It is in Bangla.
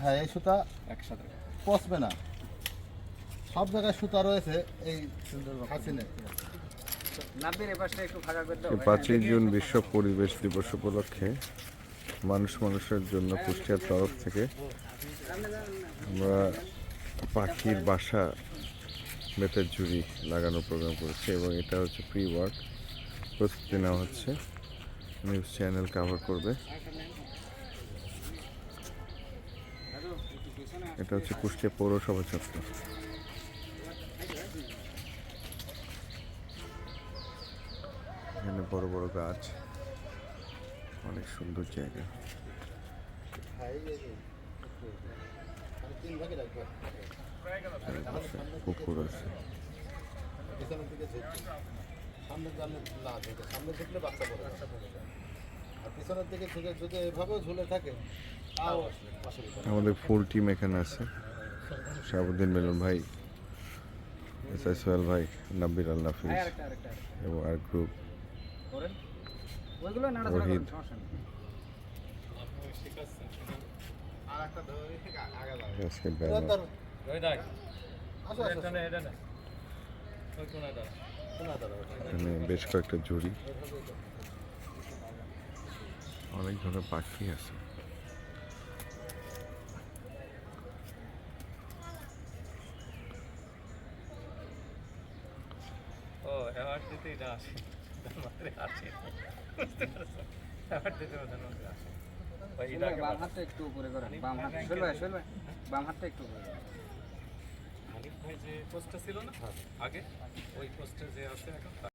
হ্যাঁ এই সুতা একসাথে পচবে না। সব জায়গায় সুতা রয়েছে এই হাসিনে। পাঁচই জুন বিশ্ব পরিবেশ দিবস উপলক্ষে মানুষ মানুষের জন্য কুষ্টিয়ার তরফ থেকে আমরা পাখির বাসা বেতের ঝুড়ি লাগানোর প্রোগ্রাম করেছি এবং এটা হচ্ছে প্রি ওয়ার্ক প্রস্তুতি নেওয়া হচ্ছে। নিউজ চ্যানেল কভার করবে। এটা হচ্ছে কুষ্টিয়া পৌরসভা চত্বর এখানে বড় বড় গাছ, অনেক সুন্দর জায়গা। পুকুর আছে। সামনের জানলে না, সামনে ঝুঁকলে বাচ্চা পড়ে আর পিছনের দিকে ঝুঁকে যদি এভাবেও ঝুলে থাকে তাও আমাদের ফুল টিম এখানে আছে। শাহাবুদ্দিন মিলন ভাই এস আই সোহেল ভাই নাব্বির আল নাফিজ এবং আর গ্রুপ রহিত। সমস্যা নেই। আজকে ধর, ব্যানার ধর। আসো, আসো, আসো। কোনায় দাঁড়াও, ওটা। এখানে বেশ কয়েকটা জুড়ি অনেক ধরনের পাখি আছে। ও অ্যাওয়ার্ড দিতে এটা আসে। আসে। বুঝতে পারছ? দিতে আসে। বাম হাতটা একটু উপরে করেন বাম হাত বাম হাতটা একটু উপরে করেন হানিফ ভাই যে পোস্টটা ছিল না আগে? ওই পোস্টে যে আছে এখন।